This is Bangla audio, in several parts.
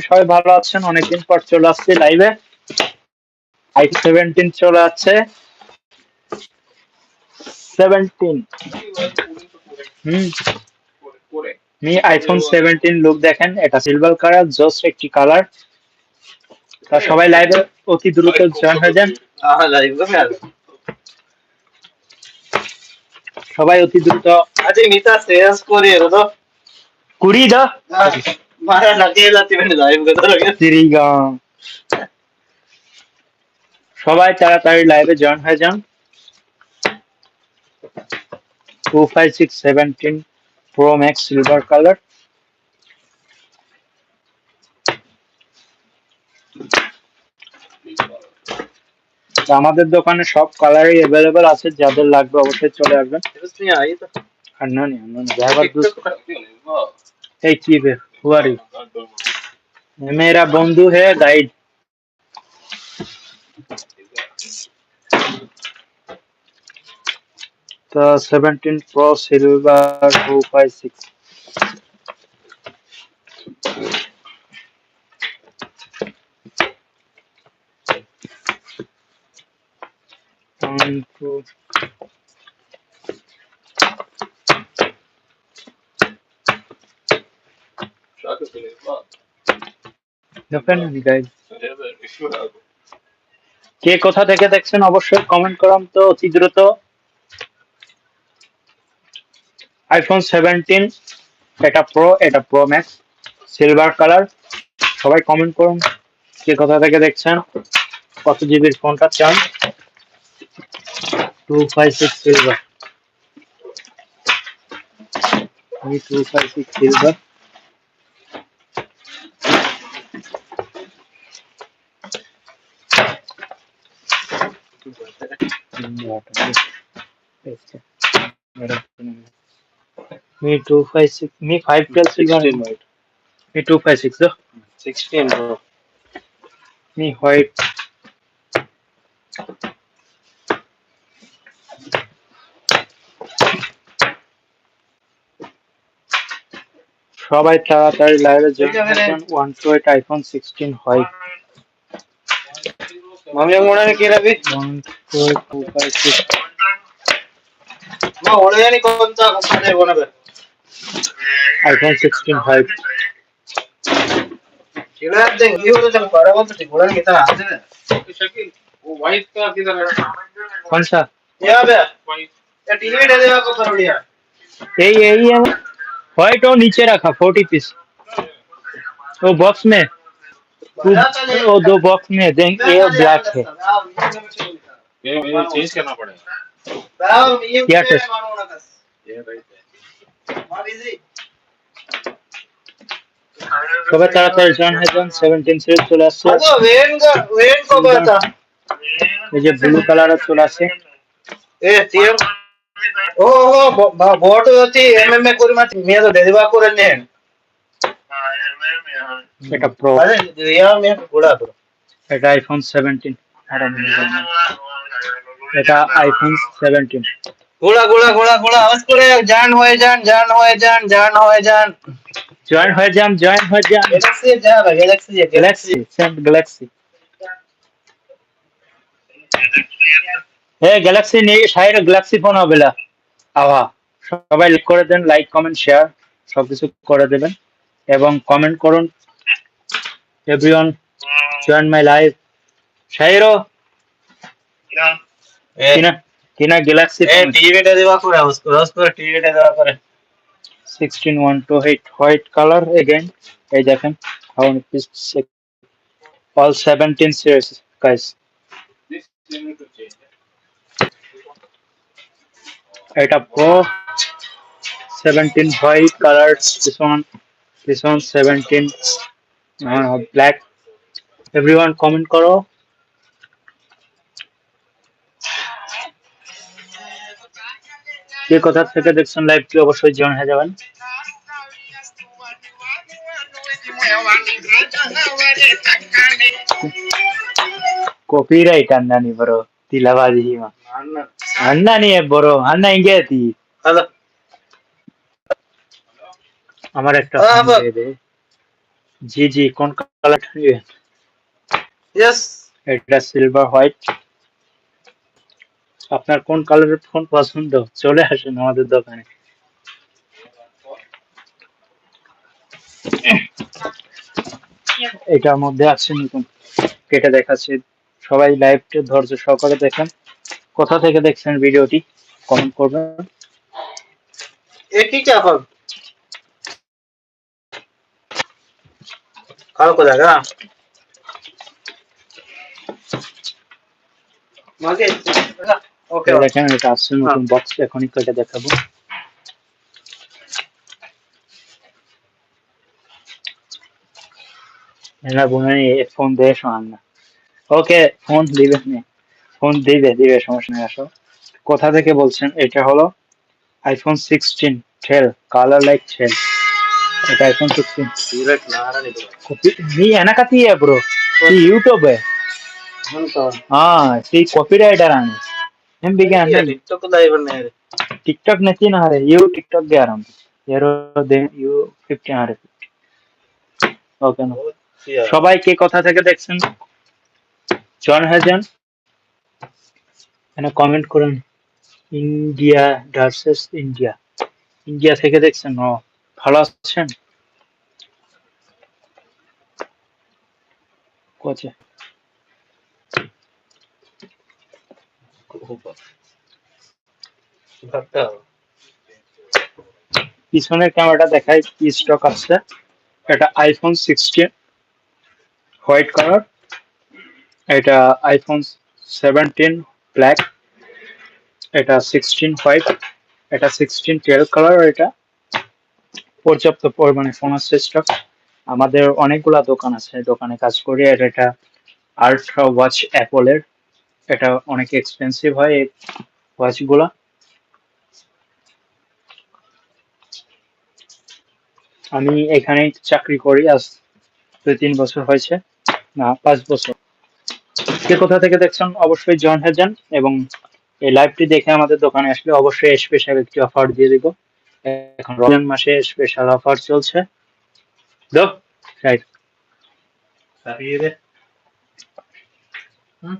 সবাই ভালো আছেন? অনেকদিন পর চলে আসছি লাইভে আই সেভেন্টিন চলে আসছে। সেভেন্টিন হুম। মি আইফোন সেভেন্টিন লুক দেখেন এটা সিলভার কালার জাস্ট একটি কালার তা সবাই লাইভে অতি দ্রুত জয়েন হয়ে যান। সবাই অতি দ্রুত। আজ মিতা শেষ করে কুড়ি দা மாறா நகை எல்லாத்தையுமே শ্রীরাম সবাই তাড়াতাড়ি লাইভে জয়েন হয়ে যান। Two five six seventeen pro max silver colour আমাদের দোকানে সব কালারই অ্যাভেলেবল আছে যাদের লাগবে অবশ্যই চলে আসবেন। আর না নি এই কি वरी मेरा बंधु है गाइड तो seventeen pro silver two five six Definitely, guys. কে কোথা থেকে দেখছেন অবশ্যই কমেন্ট করুন তো অতি দ্রুত। আইফোন সেভেন্টিন এটা প্রো এটা প্রো ম্যাক্স সিলভার কালার সবাই কমেন্ট করুন কে কোথা থেকে দেখছেন কত জিবির ফোনটা চান? Two five six silver two five six silver Me two five six. Me five twelve silver. Me two five six. though. 16 bro Me white. সবাই তাড়াতাড়ি লাইভে join one two eight iPhone sixteen white mummy मामी मोणाने केला बी मग होळ्याने कोणता कसा नाही होणार आयफोन सिक्स्टीन फाईव्ह केळ्यात ते हे होतं त्याला बरोबर ते घोडा घेता शकील वाईट का किधर कौन सा? या बे या टीवी दे देवा को परोड़िया यही यही है व्हाइट और नीचे रखा 40 पीस वो बॉक्स में। वो तो दो बॉक्स में देंगे और ब्लैक है। ये ये चेंज करना पड़ेगा। क्या टेस्ट ये भाई कब तारा तारा जॉन है जॉन 17 से 16 से। वो वेन का वेन को बता ये जो ब्लू कलर है 16 से। ए तीर ओ हो बहुत होती एमएम में कुरी मत मैं तो देदवा को रहने हैं। এটা প্রো এটা আইফোন সেভেন্টিন এটা আইফোন সেভেন্টিন গোলা গোলা গোলা গোলা আওয়াজ করে জান হয়ে যান জান হয়ে যান জান হয়ে যান জয়েন হয়ে যান জয়েন হয়ে যান গ্যালাক্সি যা গ্যালাক্সি গ্যালাক্সি সেন্ট গ্যালাক্সি এ গ্যালাক্সি নেই সাইড গ্যালাক্সি ফোন হবে না। আভা সবাই লাইক করে দেন লাইক কমেন্ট শেয়ার সবকিছু করে দেবেন। এবং কমেন্ট করুন এভরিওয়ান জয়েন মাই লাইভ শাইরো কিনা কিনা গ্যালাক্সি এ টিভি দেদিবা করে আওয়াজ করে আওয়াজ করে টিভি দেদিবা করে sixteen one two eight white colour again এই দেখেন how piece all seventeen series guys to এটা pro seventeen white colour this one this one seventeen black everyone comment করো। কে কথা থেকে দেখছেন লাইভটি অবশ্যই জয়েন হয়ে যাবেন। কপিরাইট అన్నాని బ్రో తిలవాది హిమా అన్న అన్నాని బ్రో అన్న ఇంకే తి আমার একটা হ্যাঁ, জি জি কোন কালার নিবেন ইয়েস এটা সিলভার হোয়াইট আপনার কোন কালারের ফোন পছন্দ? চলে আসেন আমাদের দোকানে। এটার মধ্যে আছে নতুন। কেটে দেখাচ্ছি। সবাই লাইভটা ধৈর্য সহকারে দেখেন। কোথা থেকে দেখছেন ভিডিওটি? কমেন্ট করবেন। এ কি ফোন দে শোনান ওকে ফোন দিবেন না ফোন দিবে দিবে সমস্যা নেই আসো কোথা থেকে বলছেন এটা হলো iPhone sixteen teal colour like teal ఒక ఐఫోన్ సిక్స్టీన్ నీ వెనక తీయ బ్రో ఈ యూట్యూబ్ కాపీ రైటర్ అని ఏం బిగా टिकटॉक नहीं ना रहे ये সবাই কে কথা থেকে দেখছেন জন হ্যাজন এখানে কমেন্ট করুন ইন্ডিয়া ভার্সেস ইন্ডিয়া ইন্ডিয়া থেকে দেখছেন ও ভালো আছেন? কোচে পিছনের ক্যামেরাটা দেখাই, কি স্টক আছে? এটা আইফোন সিক্সটিন হোয়াইট কালার এটা আইফোন সেভেন্টিন ব্ল্যাক এটা সিক্সটিন হোয়াইট এটা সিক্সটিন টুয়েলভ কালার এটা পর্যাপ্ত পরিমাণে ফোন আছে স্টক আমাদের অনেকগুলা দোকান আছে। দোকানে কাজ করি আর এটা আল্ট্রা ওয়াচ অ্যাপলের এটা অনেক এক্সপেন্সিভ হয় এই ওয়াচগুলা আমি এখানে চাকরি করি। আজ দুই তিন বছর হয়েছে। না, পাঁচ বছর। কে কোথা থেকে দেখছেন অবশ্যই জন হেজান এবং এই লাইভটি দেখে আমাদের দোকানে আসলে অবশ্যই স্পেশাল একটি অফার দিয়ে দিব। এখন রমজান মাসে স্পেশাল অফার চলছে দো রাইট সারিয়ে দে হুম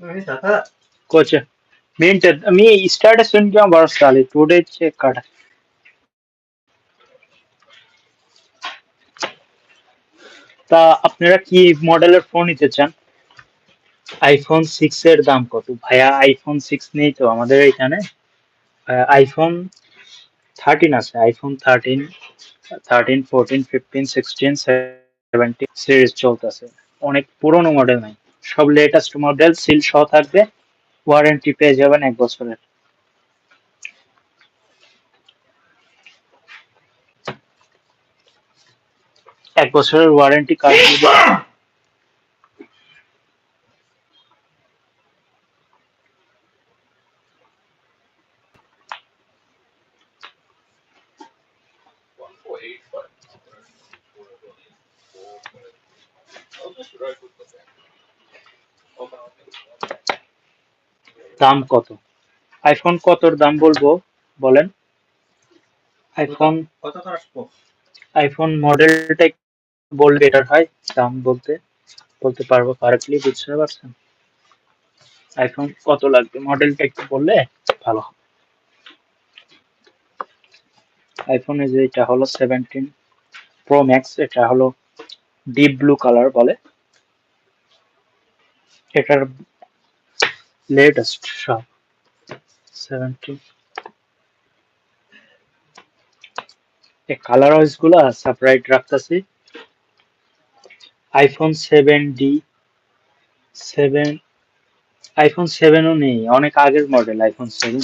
नहीं था कोच मिनिट मी स्टार्ट सुन किंवा बरस आले टुडे चेक काढा তা আপনারা কি মডেলের ফোন নিতে চান আইফোন সিক্স এর দাম কত? ভাইয়া আইফোন সিক্স নেই তো আমাদের এখানে। আইফোন থার্টিন আছে iPhone thirteen thirteen fourteen fifteen sixteen seventeen series চলতেছে। অনেক পুরনো মডেল নাই। সব লেটেস্ট মডেল সিল সহ থাকবে। ওয়ারেন্টি পেয়ে যাবেন এক বছরের। এক বছরের ওয়ারেন্টি কার্ড দাম কত? আইফোন কতর দাম বলব? বলেন। আইফোন আইফোন মডেলটা বললে বেটার হয়, দাম বলতে বলতে পারব কারেক্টলি বুঝতে পারছেন? আইফোন কত লাগবে? মডেলটা একটু বললে ভালো হবে। আইফোনে যে এটা হলো সেভেন্টিন প্রো ম্যাক্স এটা হলো ডিপ ব্লু কালার বলে। এটার লেটেস্ট সব সেভেন্টিন এই কালার ওয়াইজগুলা সেপারেট রাখতেছি। IPhone seven D seven iPhone সেভেনও নেই, অনেক আগের মডেল আইফোন সেভেন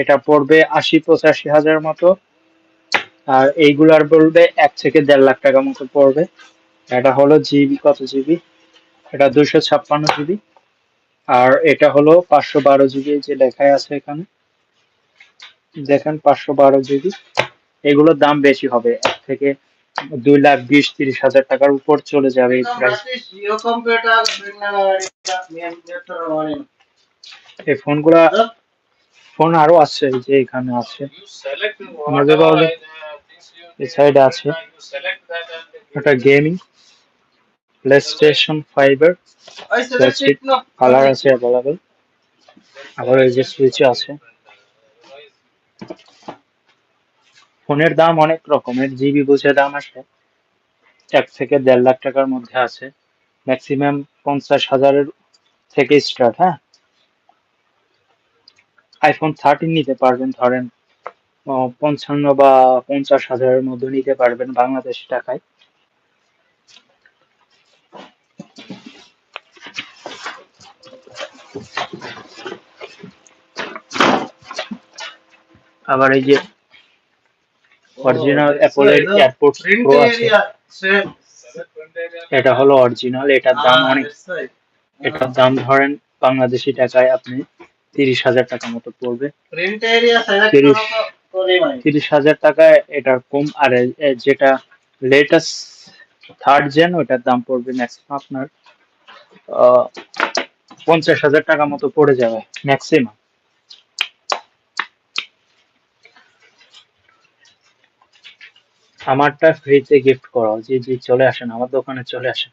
এটা পড়বে আশি পঁচাশি হাজার মতো। আর এইগুলার বলবে এক থেকে দেড় লাখ টাকা মতো পড়বে। এটা হলো জিবি কত জিবি? এটা দুশো ছাপ্পান্ন জিবি। আর এটা হলো পাঁচশো বারো জিবি যে লেখায় আছে এখানে। দেখেন পাঁচশো বারো জিবি। এগুলোর দাম বেশি হবে এক থেকে দুই লাখ বিশ তিরিশ হাজার টাকার উপর চলে যাবে এই এই ফোনগুলা ফোন আরও আছে এই যে এখানে আছে। বলে uh, এই সাইডে আছে। এটা gaming PlayStation fibre colour আছে অ্যাভেলেবেল আবার এই যে সুইচ আছে। ফোনের দাম অনেক রকমের জিবি বুঝে দাম আছে। এক থেকে দেড় লাখ টাকার মধ্যে আছে। ম্যাক্সিমাম পঞ্চাশ হাজারের থেকে স্টার্ট হ্যাঁ? আইফোন থার্টিন নিতে পারবেন ধরেন পঞ্চান্ন বা পঞ্চাশ হাজারের মধ্যে নিতে পারবেন বাংলাদেশি টাকায়। আবার এই যে অরিজিনাল অ্যাপলের এয়ারপোর্টস প্রো আছে। এটা হলো অরিজিনাল এটার দাম অনেক। এটার দাম ধরেন বাংলাদেশি টাকায় আপনি তিরিশ হাজার টাকা মতো পড়বে। তিরিশ হাজার টাকা এটা কম আর যেটা লেটেস্ট থার্ড জেন ওটার দাম পড়বে ম্যাক্সিমাম আপনার পঞ্চাশ হাজার টাকা মতো পড়ে যাবে ম্যাক্সিমাম আমারটা ফ্রিতে গিফট করা জি জি চলে আসেন আমার দোকানে চলে আসেন।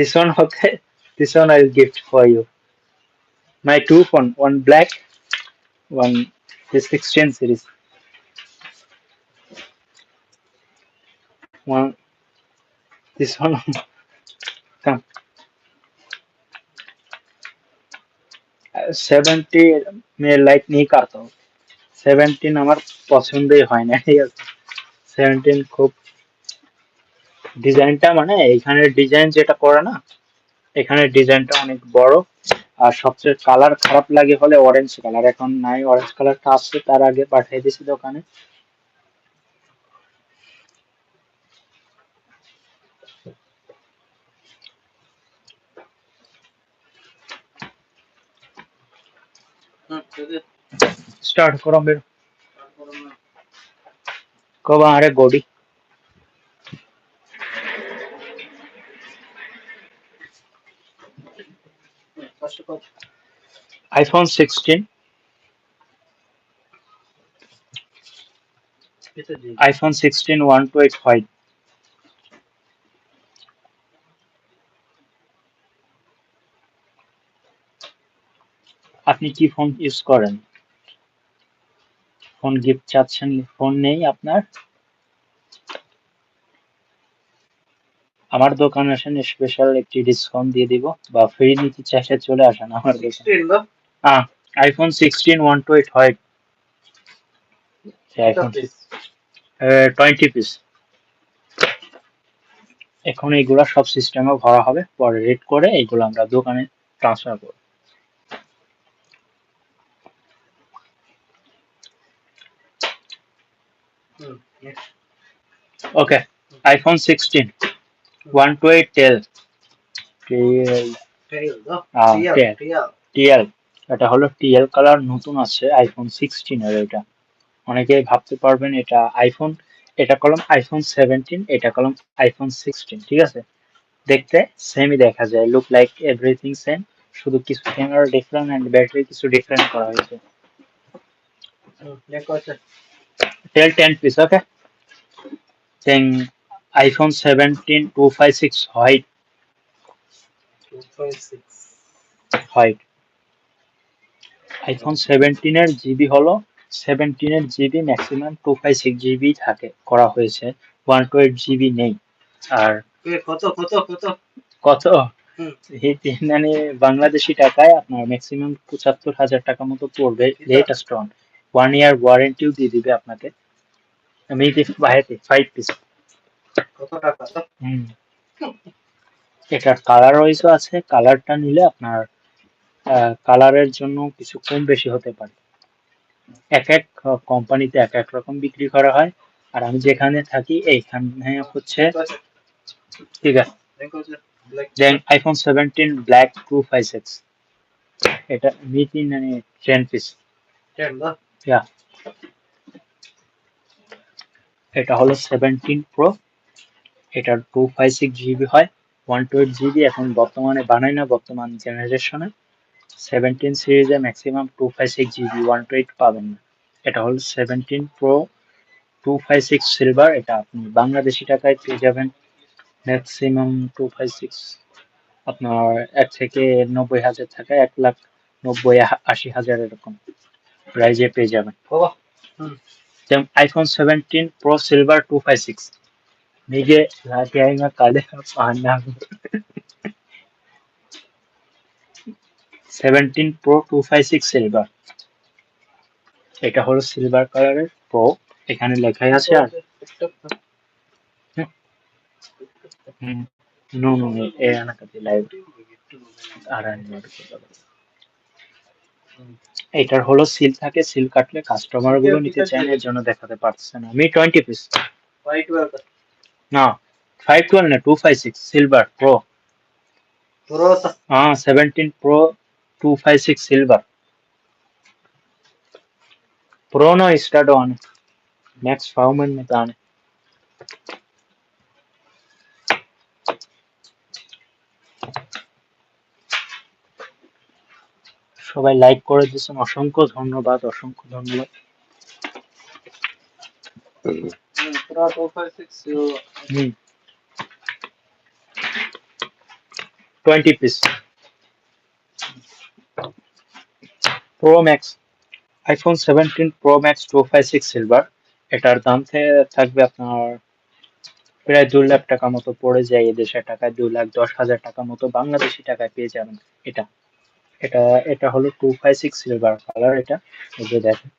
This one, okay. This one I'll gift for you. My two phone, one black, one this 16 series. One, this one. Come. Seventy মেয়ে লাইক নিয়ে কাটতো সেভেন্টিন আমার পছন্দই হয় না ঠিক আছে সেভেন্টিন খুব ডিজাইনটা মানে এখানে ডিজাইন যেটা করে না এখানে ডিজাইনটা অনেক বড়। আর সবচেয়ে কালার খারাপ লাগে হলে অরেঞ্জ কালার এখন নাই অরেঞ্জ কালারটা আসছে, তার আগে পাঠিয়ে দিছি দোকানে। স্টার্ট করো, বের। কবা, আরে গড়ি iPhone sixteen iPhone sixteen one two eight five আপনি কি ফোন ইউজ করেন? ফোন গিফট চাচ্ছেন ফোন নেই আপনার? আমার দোকানে আসেন স্পেশাল একটি ডিসকাউন্ট দিয়ে দিব বা ফ্রি নিতে চাইলে চলে আসেন আমার দোকানে। IPhone sixteen one two eight white iPhone twenty piece এখন এইগুলা সব সিস্টেমে ভরা হবে। পরে রেড করে এইগুলো আমরা দোকানে ট্রান্সফার করব। Okay iPhone sixteen one two eight teal Ah, okay. Teal এটা হলো টিএল কালার নতুন আছে আইফোন সিক্সটিন এর এটা। অনেকে ভাবতে পারবেন এটা আইফোন এটা কলম আইফোন সেভেন্টিন এটা কলম আইফোন সিক্সটিন ঠিক আছে? দেখতে সেমই দেখা যায় লুক লাইক এভরিথিং সেম শুধু কিছু ক্যামেরা ডিফারেন্ট এন্ড ব্যাটারি কিছু ডিফারেন্ট করা হয়েছে। Tell 10 piece, okay? Then iPhone 17 256 white, Two five six. white. iPhone 17 এর জিবি হলো 17 এর জিবি ম্যাক্সিমাম 256 জিবি থাকে করা হয়েছে। 128 জিবি নেই। আর কত কত কত? কত? এই মানে বাংলাদেশি টাকায় আপনার ম্যাক্সিমাম পঁচাত্তর হাজার টাকা মতো পড়বে। লেটেস্ট অন ওয়ান ইয়ার ওয়ারেন্টিও দিয়ে দিবে আপনাকে। আমি বাইরে ফাইভ পিস? হুম। এটার কালার ওয়াইজও আছে। কালারটা নিলে আপনার কালারের জন্য কিছু কম বেশি হতে পারে। এক এক কোম্পানিতে এক এক রকম বিক্রি করা হয়। আর আমি যেখানে থাকি এইখানে হচ্ছে ঠিক আছে। Then iPhone seventeen black two five six এটা মিটিং মানে টেন পিস এটা হলো সেভেন্টিন প্রো এটা টু ফাইভ সিক্স জিবি হয় ওয়ান টু এইট জিবি এখন বর্তমানে বানায় না বর্তমান জেনারেশনে সেভেন্টিন সিরিজে maximum two five six GB one two eight পাবেন না। এটা হল seventeen pro two five six silver এটা আপনি বাংলাদেশি টাকায় পেয়ে যাবেন। ম্যাক্সিমাম টু ফাইভ সিক্স আপনার এক থেকে নব্বই হাজার থাকে এক লাখ নব্বই আশি হাজার এরকম প্রাইজে পেয়ে যাবেন। যেমন iPhone seventeen pro silver two five Miguel, lahat kaya nga kala, paanang. 17 pro two five silver এটা হলো সিলভার কালারের প্রো এখানে লেখাই আছে আর নো লাইভ এটার হলো সিল থাকে সিল কাটলে কাস্টমারগুলো নিতে চান এর জন্য দেখাতে পারছেন আমি টোয়েন্টি পিস হোয়াইট ওয়ার্কার ಹಾಂ five ಟ್ವೆಲ್ನ two five six silver pro pro ಹಾಂ seventeen pro two five six silver ಪ್ರೋನೋ ಇಸ್ಟಾಟೋ ആണ് നെക്സ്റ്റ് ഫൗമൻ ഇതാണ് সবাই লাইক করে দিয়েছেন অসংখ্য ধন্যবাদ অসংখ্য ধন্যবাদ piece pro max iPhone seventeen pro max two five six silver এটার দাম থাকবে আপনার প্রায় দু লাখ টাকা মতো পড়ে যায় এই দেশের টাকায়। দু লাখ দশ হাজার টাকা মতো বাংলাদেশি টাকায় পেয়ে যাবেন এটা। এটা এটা হলো two five six silver colour এটা। এই দেখেন,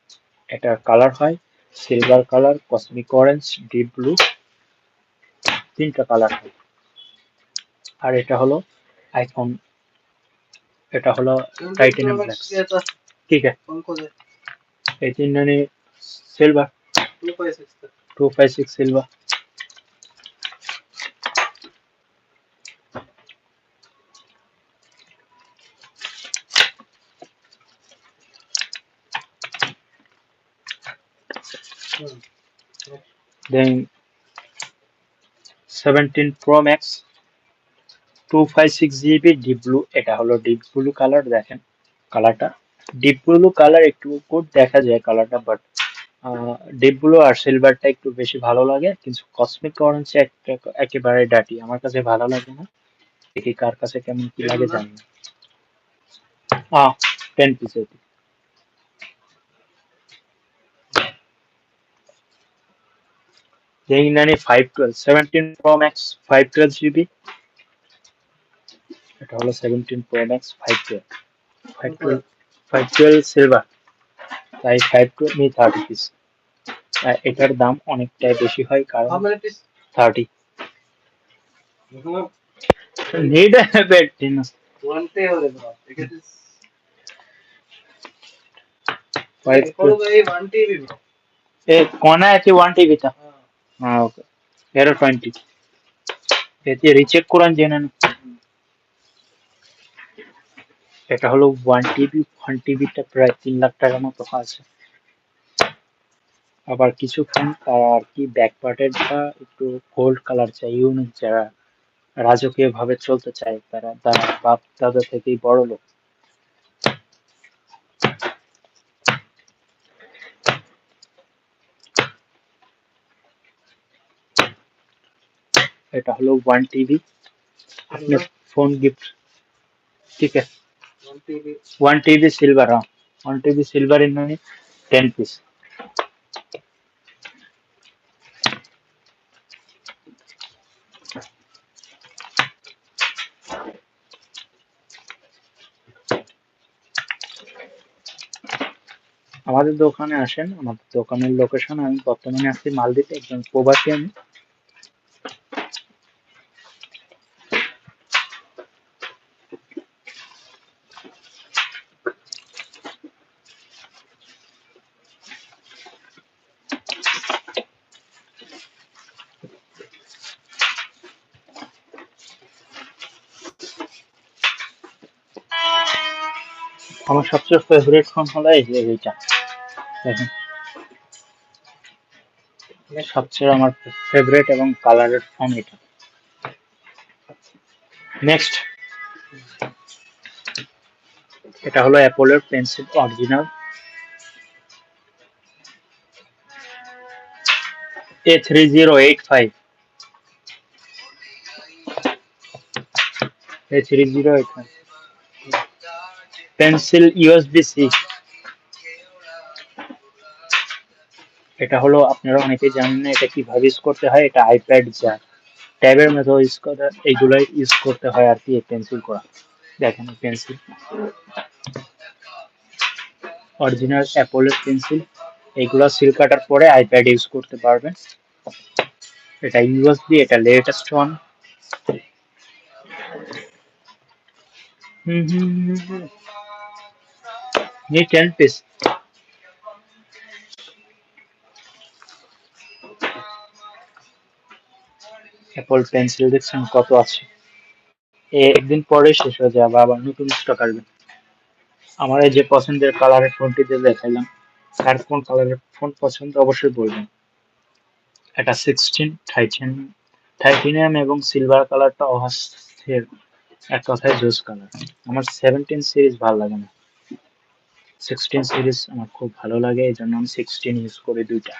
এটার কালার হয় silver colour cosmic orange deep blue তিনটা কালার আর এটা হলো আইফোন এটা হলো টাইটেনিয়াম ব্ল্যাক ঠিক আছে। এই তিনটা নিয়ে silver two. Five six silver pro max two five six GB deep blue এটা হলো ডিপ ব্লু কালার দেখেন কালারটা ডিপ ব্লু কালার একটু গুড দেখা যায় কালারটা বাট ডিপ ব্লু আর সিলভারটা একটু বেশি ভালো লাগে, কিন্তু কসমিক অরেঞ্জ একেবারে ডাটি আমার কাছে ভালো লাগে না। দেখি কার কাছে কেমন কি লাগে, জানি না। Ten piece হিংনানি five twelve seventeen pro max five twelve GB এটা হলো seventeen pro max five twelve five twelve five twelve silver তাই ফাইভ টুয়েলভ নিয়ে থার্টি পিস এটার দাম অনেকটাই বেশি হয় কারণ thirty need a bed dinner. કોના ఓకే ఎయిర్ ట్వంటీ అయితే রিচেক করান জেনেন এটা হলো ওয়ান টিবি ওয়ান টিবিটা প্রায় তিন লাখ টাকার মতো আছে আবার কিছু ফোন তারা আর কি ব্যাক পার্টেরটা একটু গোল্ড কালার চাই ইউনিক যারা রাজকীয়ভাবে চলতে চায় তারা তারা বাপ দাদা থেকেই বড় লোক এটা হলো ওয়ান টিবি আপনি ফোন গিফট ঠিক আছে? ওয়ান টিবি সিলভার হ্যাঁ। One TB silver in ten piece আমাদের দোকানে আসেন, আমাদের দোকানের লোকেশন আমি বর্তমানে আছি মালদ্বীপে, একজন প্রবাসী আমি। সবচেয়ে ফেভারিট ফোন হলো এই যে এইটা। দেখেন। সবচেয়ে আমার ফেভারিট এবং কালারের ফোন এটা। নেক্সট এটা হলো অ্যাপোলোর pencil original A three zero eight five A three zero eight five pencil USB C এটা হলো আপনারা অনেকে জানেন না, এটা কীভাবে ইউজ করতে হয়, এটা আইপ্যাড যা। ট্যাবের মতো ইউজ করে এইগুলো ইউজ করতে হয় আর কি পেন্সিল করা। দেখেন পেন্সিল অরিজিনাল অ্যাপোলোর পেন্সিল এইগুলো সিল কাটার পরে আইপ্যাড ইউজ করতে পারবেন। এটা ইউএসবি এটা লেটেস্ট ওয়ান হুম হুম হুম। Need 10 piece. অ্যাপল পেন্সিল দেখছেন কত আছে? এ একদিন পরে শেষ হয়ে যাবে, আবার নতুন স্টক আসবে। আমার এই যে পছন্দের কালারের ফোনটি যে দেখাইলাম কার কোন কালারের ফোন পছন্দ অবশ্যই বলবেন। এটা সিক্সটিন টাইটেন টাইটেনিয়াম এবং সিলভার কালারটা অস্থির। এক কথায় জোস কালার আমার সেভেন্টিন সিরিজ ভালো লাগে না। সিক্সটিন সিরিজ আমার খুব ভালো লাগে এই জন্য আমি সিক্সটিন ইউজ করি দুইটা।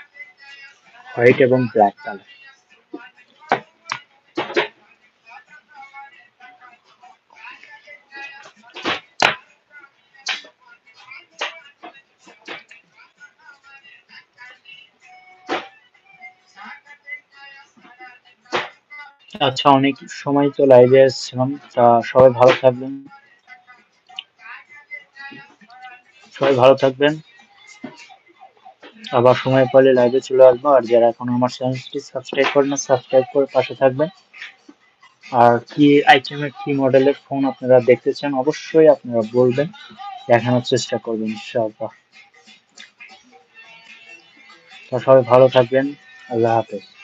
হোয়াইট এবং ব্ল্যাক কালার আচ্ছা অনেক সময় তো লাইভে এসেছিলাম তা সবাই ভালো থাকবেন। সবাই ভালো থাকবেন। আবার সময় পেলে লাইভে চলে আসব। আর যারা এখন আমার চ্যানেলটি সাবস্ক্রাইব করেন না সাবস্ক্রাইব করে পাশে থাকবেন। আর কি আইটেমের কি মডেলের ফোন আপনারা দেখতে চান, অবশ্যই আপনারা বলবেন। দেখানোর চেষ্টা করবেন ইনশাআল্লাহ। সবাই ভালো থাকবেন। আল্লাহ হাফেজ।